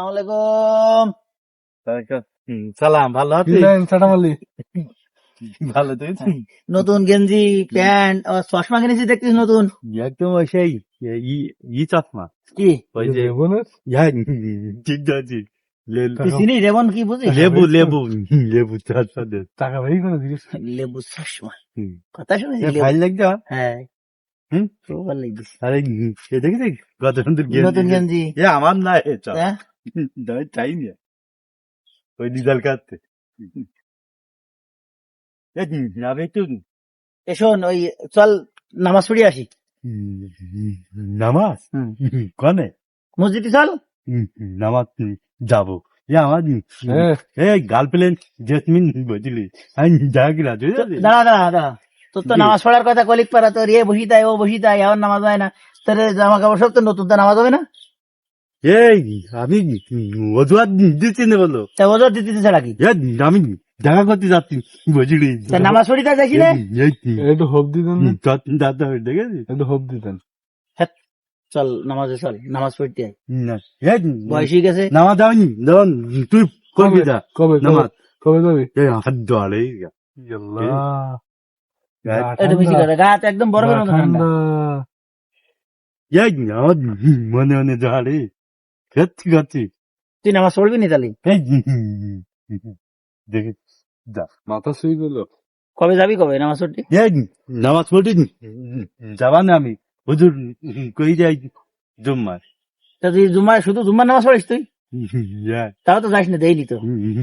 আসসালামাইকুম সালাম ভালো ভালো তুই নতুন গেঞ্জি প্যান্ট চশমা কিনেছি দেখছিস নতুন? একদম ওই সেই ই চশমা। কি? ওই যে ঠিক আছে। চিনি রেবন কি বুঝিস? লেবু লেবু লেবু চশমা টাকা ভাই করে। দিস লেবু চশমা। কথা লেবু। ভালো লাগছে আমার? হ্যাঁ। হুম? ভালো লাগছে। আরে নতুন গেঞ্জি। আমার না না ওই ডিজাল কাটতে এ যাবে একটু এ শোন ওই চল নামাজ পড়ি আসি নামাজ। কনে মসজিদে চল নামাজ যাব আমার এই গার্লফ্রেন্ড জেসমিন বুঝলি আমি যা কি রাজু দাঁড়া দাঁড়া দাঁড়া তোর তো নামাজ পড়ার কথা কলিক পারা তোর এ বসি তাই ও বসি তাই এখন নামাজ হয় না তোর জামা কাপড় সব তো নতুন তো নামাজ হবে না এই আমি অজুহাত দিচ্ছি না বলো। তা ওজোর দিতে ছাড়া কি? আমি দেখা করতে যাচ্ছি বুঝলি? নামাজ পড়ি তাই যাইছি না? একটু হোপ দিতেন না? দাদা দেখেছি? একটু হোপ দিতেন চল নামাজে চল নামাজ পড়তে আয়। না এই বয়স হয়ে গেছে? নামাজ যাওনি যখন তুই করবি যা কবে কবে নামাজ। কবে যাবি? এই হাত দোয়ালে একদম আমার মনে মনে দোয়ালে সত্যি সত্যি। তুই নামাজ পড়বি নি তাহলে? এই দেখে। যা মাথা শুয়ে গেল। কবে যাবি কবে? নামাজ পড়তে? নামাজ পড়ি যাবা না আমি। হুজুর কই যাই জুম্মার তা তুই জুম্মায় শুধু জুম্মার নামাজ পড়িস তুই? তাও তো যাস না দেইলি তো।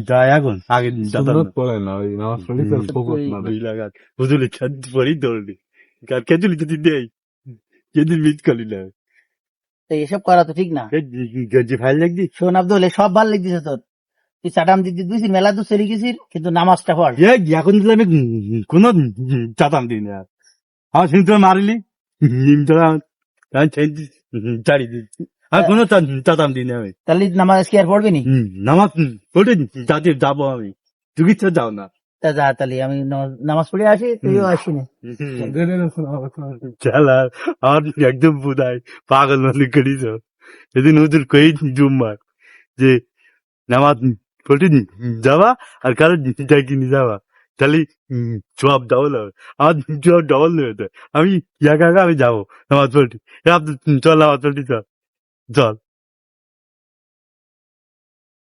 যা এখন। আগে পড়ে না ওই নামাজ পড়ি তো হুম। ফোকাস না। দুই লাগাত। হুজুর পড়ি দৌড়লি কার কেজুলি যদি দেই কেদিন মিট করলি না। এসব করা তো ঠিক না। শোন আব্দুল সব ভালো লিখতেছে তোর। তুই চাটাম দিদি দুইছিস মেলা তো সেরে গেছিস কিন্তু নামাজটা পড়। এখন দিলে আমি কোন চাতাম দিই না। আমার মারিলি চারি দিই আর কোনো চাতাম দিই না আমি। তাহলে নামাজ কি আর পড়বি নি? নামাজ পড়ে যাতে যাব আমি। তুমি তো যাও না। তা যা তাহলে আমি নামাজ- নামাজ পড়ে আসি তুইও আসি না। চালা আর একদম বুধাই পাগল মানে করিস সেদিন হুজুর কই জুম্মার? যে নামাজ পড়ে যাবা আর কারও যাই নি যাবা। তাহলে জবাব ডাবল হবে। আমার জবাব ডবল নেবে তো আমি একা একা আমি যাব নামাজ পড়ি চল নামাজ পড়ি চল। চল।